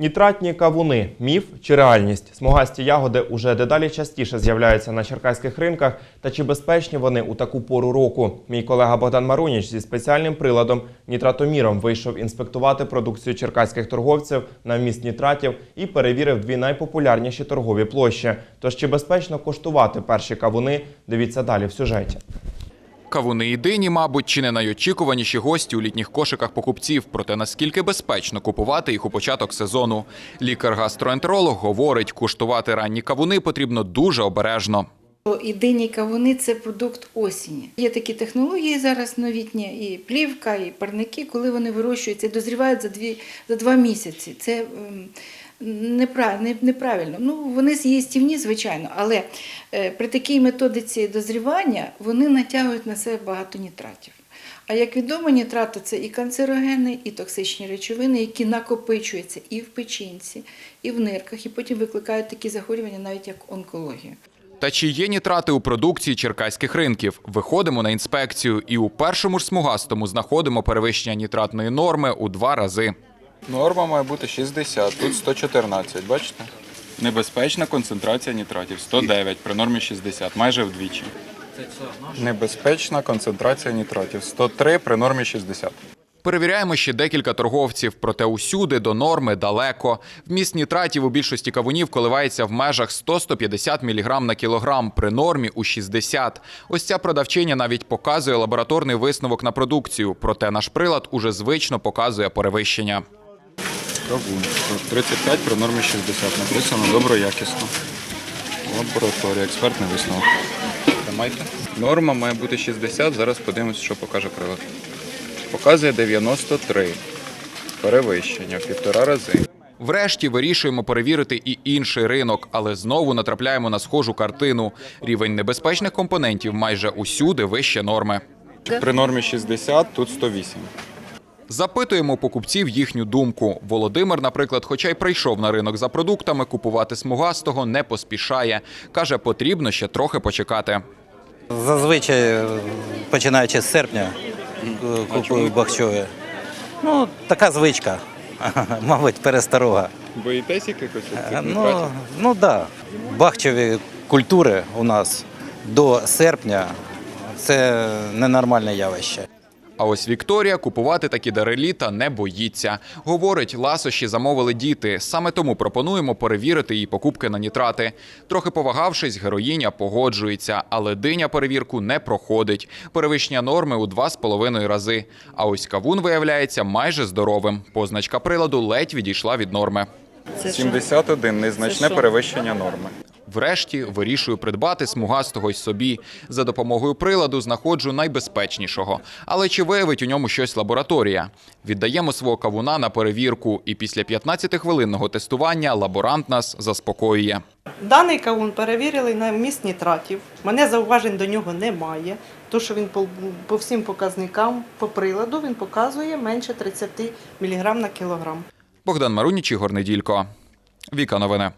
Нітратні кавуни міф чи реальність? Смугасті ягоди уже дедалі частіше з'являються на черкаських ринках. Та чи безпечні вони у таку пору року? Мій колега Богдан Маруніч зі спеціальним приладом нітратоміром вийшов інспектувати продукцію черкаських торговців на вміст нітратів і перевірив дві найпопулярніші торгові площі. Тож чи безпечно коштувати перші кавуни? Дивіться далі в сюжеті. Кавуни і дині, мабуть, чи не найочікуваніші гості у літніх кошиках покупців. Проте наскільки безпечно купувати їх у початок сезону. Лікар-гастроентеролог говорить, куштувати ранні кавуни потрібно дуже обережно. І дині кавуни це продукт осені. Є такі технології зараз новітні, і плівка, і парники, коли вони вирощуються дозрівають за, дві, за два місяці. Це ем, неправильно. Ну, вони з'їстівні, звичайно, але е, при такій методиці дозрівання вони натягують на себе багато нітратів. А як відомо, нітрати це і канцерогени, і токсичні речовини, які накопичуються і в печінці, і в нирках, і потім викликають такі захворювання, навіть як онкологія. Та чи є нітрати у продукції черкаських ринків? Виходимо на інспекцію і у першому ж смугастому знаходимо перевищення нітратної норми у два рази. Норма має бути 60, тут 114, бачите? Небезпечна концентрація нітратів 109 при нормі 60, майже вдвічі. Небезпечна концентрація нітратів 103 при нормі 60. Перевіряємо ще декілька торговців, проте усюди до норми далеко. Вміст нітратів у більшості кавунів коливається в межах 100-150 мг на кілограм, при нормі у 60. Ось ця продавчиня навіть показує лабораторний висновок на продукцію, проте наш прилад уже звично показує перевищення. Кавун. 35 при нормі 60. Написано доброякісно. Лабораторія, експертний висновок. Тримайте. Норма має бути 60, зараз подивимось, що покаже прилад. Показує 93. Перевищення в півтора рази. Врешті вирішуємо перевірити і інший ринок, але знову натрапляємо на схожу картину. Рівень небезпечних компонентів майже усюди вище норми. При нормі 60, тут 108. Запитуємо покупців їхню думку. Володимир, наприклад, хоча й прийшов на ринок за продуктами, купувати смугастого не поспішає. Каже, потрібно ще трохи почекати. Зазвичай, е, починаючи з серпня, е, купую бахчові. Ну, така звичка, мабуть, перестарога. Боїтесь якихось Е, Ну, ну да. Бахчові культури у нас до серпня це ненормальне явище. А ось Вікторія купувати такі дари літа не боїться. Говорить, ласощі замовили діти. Саме тому пропонуємо перевірити її покупки на нітрати. Трохи повагавшись, героїня погоджується, але диня перевірку не проходить. Перевищення норми у два з половиною рази. А ось кавун виявляється майже здоровим. Позначка приладу ледь відійшла від норми. 71 незначне перевищення норми. Врешті вирішую придбати смугастого й собі. За допомогою приладу знаходжу найбезпечнішого. Але чи виявить у ньому щось лабораторія? Віддаємо свого кавуна на перевірку, і після 15-хвилинного тестування лаборант нас заспокоює. Даний кавун перевірили на вміст нітратів. Мене зауважень до нього немає. То, що він по, по всім показникам по приладу він показує менше 30 мг на кілограм. Богдан Маруніч, Ігор Неділько. Віка новини.